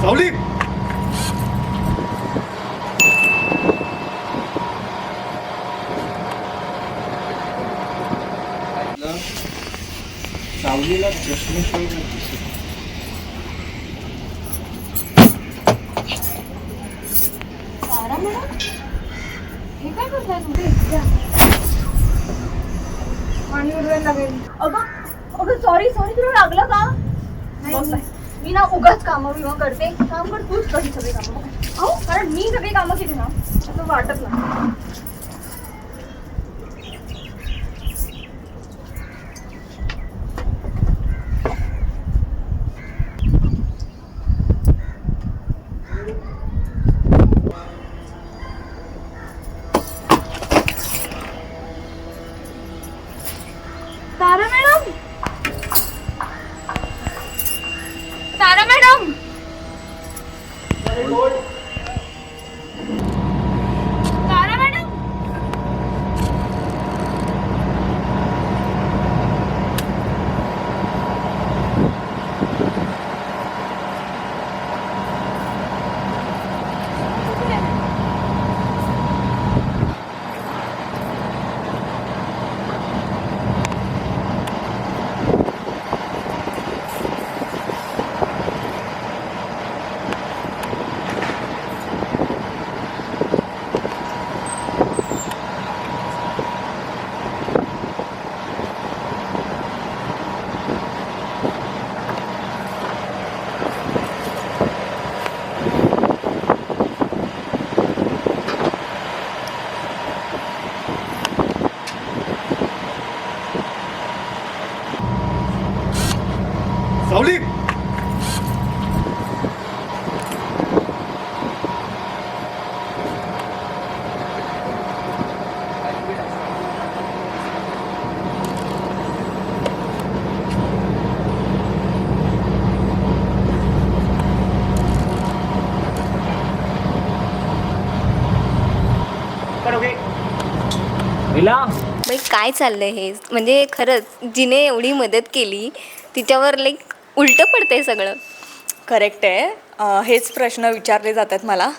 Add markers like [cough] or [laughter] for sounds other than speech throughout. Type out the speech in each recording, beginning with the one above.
सावली सावलीला नाही दिसत. हे काय करताय तुम्ही? पाणी उडवायला लागेल. अगं अगं सॉरी सॉरी तुला लागलं का? बघ बाई, मी ना उगाच कामं विमा करते. काम कर तूच कधी सगळी कामं. हो कारण मी सगळी कामं केली ना असं वाटत ना Tara madam Tara madam Tara madam Savali बाई काय चाललंय हे? म्हणजे खरंच जिने एवढी मदत केली तिच्यावर लाईक उलटं पडतंय सगळं. करेक्ट आहे. अं, हेच प्रश्न विचारले जातात मला.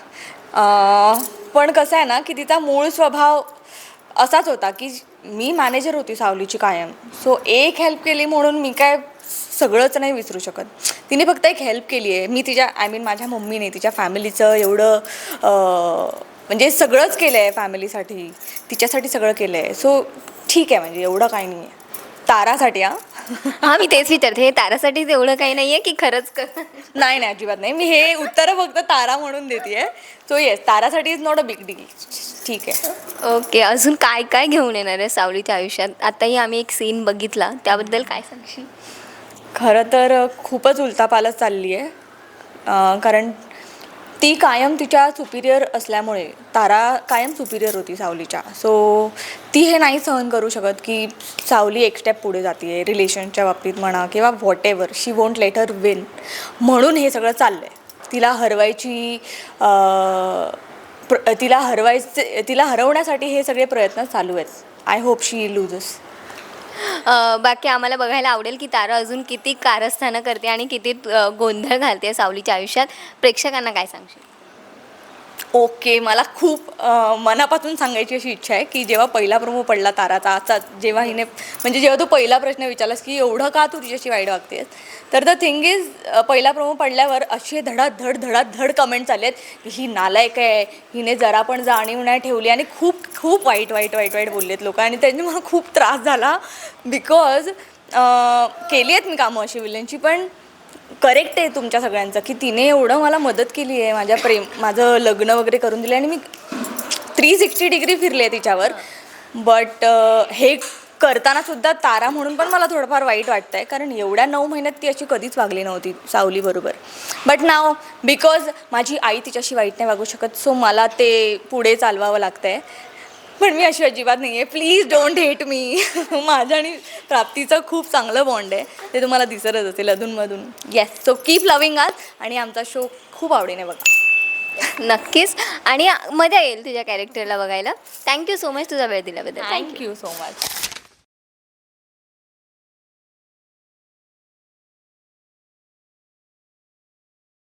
अं, पण कसं आहे ना की तिचा मूळ स्वभाव असाच होता की मी मॅनेजर होती सावलीची कायम. सो एक हेल्प केली म्हणून मी काय सगळंच नाही विसरू शकत. तिने फक्त एक हेल्प केली आहे. मी तिच्या आय मीन माझ्या मम्मीने तिच्या फॅमिलीचं एवढं अं, म्हणजे सगळंच केलं आहे फॅमिलीसाठी. तिच्यासाठी सगळं केलं आहे सो ठीक आहे म्हणजे एवढं काही नाही आहे तारासाठी हां? [laughs] हा मी तेच विचारते. हे तारासाठी एवढं काही नाहीये की खरंच क- नाही नाही अजिबात नाही. मी हे उत्तर फक्त तारा म्हणून देते so yes तारासाठी is not a big deal ठीक आहे. ओके अजून काय काय घेऊन येणार आहे सावलीच्या आयुष्यात? आताही आम्ही एक सीन बघितला. त्याबद्दल काय सांगशील? खरं तर खूपच उलतापालच चालली आहे कारण ती कायम तिच्या सुपिरियर असल्यामुळे तारा कायम सुपिरियर होती सावलीच्या. सो ती हे नाही सहन करू शकत की सावली एक स्टेप पुढे जाते रिलेशनच्या बाबतीत म्हणा किंवा whatever she won't let her win म्हणून हे सगळं चाललं आहे तिला हरवायची प्र तिला हरवायचे तिला हरवण्यासाठी हे सगळे प्रयत्न चालू आहेत. आय होप शी लूजस बाकी आम्हाला बघायला आवडेल की तारा अजून किती कारस्थानं करते आणि किती गोंधळ घालते सावलीच्या आयुष्यात. प्रेक्षकांना काय सांगशील? ओके मला खूप मनापासून सांगायची अशी इच्छा आहे की जेव्हा पहिला प्रोमो पडला ताराचा आजचा जेव्हा हिने म्हणजे जेव्हा तू पहिला प्रश्न विचारलास की एवढं का तू तिच्याशी वाईट वागतेस? तर द थिंग इज पहिला प्रोमो पडल्यावर असे धडाधड धडाधड कमेंट्स आले आहेत की ही नालायक आहे हिने जरा पण जाणीव नाही ठेवली आणि खूप खूप वाईट वाईट वाईट वाईट बोललेत लोक आणि त्यांनी मला खूप त्रास झाला बिकॉज केली आहेत मी कामं अशी विलनची पण करेक्ट आहे तुमच्या सगळ्यांचं की तिने एवढं मला मदत केली आहे माझ्या प्रेम माझं लग्न वगैरे करून दिलं आणि मी थ्री सिक्स्टी डिग्री फिरले तिच्यावर. बट हे करताना सुद्धा तारा म्हणून पण मला थोडंफार वाईट वाटतं आहे कारण एवढ्या नऊ महिन्यात ती अशी कधीच वागली नव्हती सावलीबरोबर बट नाव बिकॉज माझी आई तिच्याशी वाईट नाही वागू शकत सो मला ते पुढे चालवावं लागतं आहे पण मी अशी अजिबात नाही आहे प्लीज डोंट हेट मी माझं आणि प्राप्तीचं खूप चांगलं बॉन्ड आहे. ते तुम्हाला दिसतच असेल अधूनमधून. येस सो कीप लविंग आस आणि आमचा शो खूप आवडीने बघा. नक्कीच. आणि मजा येईल तुझ्या कॅरेक्टरला बघायला. थँक्यू सो मच तुझा वेळ दिल्याबद्दल. Thank you so much